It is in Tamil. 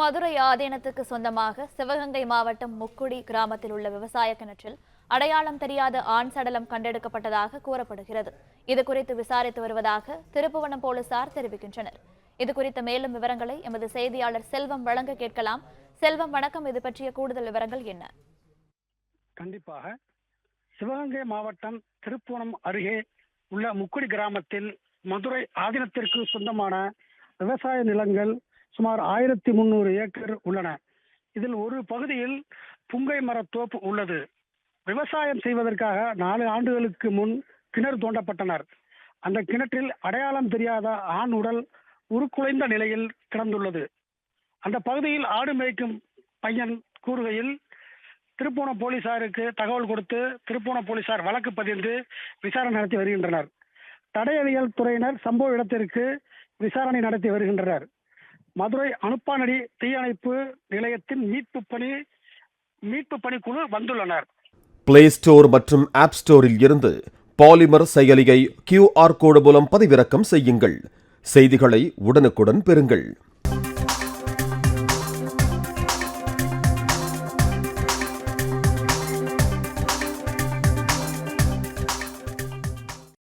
மதுரை ஆதீனத்துக்கு சொந்தமாக சிவகங்கை மாவட்டம் முக்குடி கிராமத்தில் உள்ள விவசாய கிணற்றில் அடையாளம் தெரியாத ஆண் சடலம் கண்டெடுக்கப்பட்டதாக கூறப்படுகிறது. இது குறித்து விசாரித்து வருவதாக திருப்புவனம் போலீசார் தெரிவிக்கின்றனர். இது குறித்த மேலும் விவரங்களை எமது செய்தியாளர் செல்வம் வழங்க கேட்கலாம். செல்வம் வணக்கம். இது பற்றிய கூடுதல் விவரங்கள் என்ன? கண்டிப்பாக. சிவகங்கை மாவட்டம் திருப்புவனம் அருகே உள்ள முக்குடி கிராமத்தில் மதுரை ஆதீனத்திற்கு சொந்தமான விவசாய நிலங்கள் சுமார் ஆயிரத்தி முந்நூறு ஏக்கர் உள்ளன. இதில் ஒரு பகுதியில் புங்கை மரத்தோப்பு உள்ளது. விவசாயம் செய்வதற்காக நாலு ஆண்டுகளுக்கு முன் கிணறு தோண்டப்பட்டனர். அந்த கிணற்றில் அடையாளம் தெரியாத ஆண் உடல் உருக்குலைந்த நிலையில் கிடந்துள்ளது. அந்த பகுதியில் ஆடு மேய்க்கும் பையன் கூறுகையில் திருப்பூன போலீசாருக்கு தகவல் கொடுத்து திருப்பூன போலீசார் வழக்கு பதிந்து விசாரணை நடத்தி வருகின்றனர். தடயவியல் துறையினர் சம்பவ இடத்திற்கு விசாரணை நடத்தி வருகின்றனர். மதுரை அனுப்பானடி தீயணைப்பு நிலையத்தின் மீட்பு பணி மீட்பு பணிக்குழு வந்துள்ளனர். பிளே ஸ்டோர் மற்றும் ஆப் ஸ்டோரில் இருந்து பாலிமர் செயலியை கியூஆர் கோடு மூலம் பதிவிறக்கம் செய்யுங்கள். செய்திகளை உடனுக்குடன் பெறுங்கள்.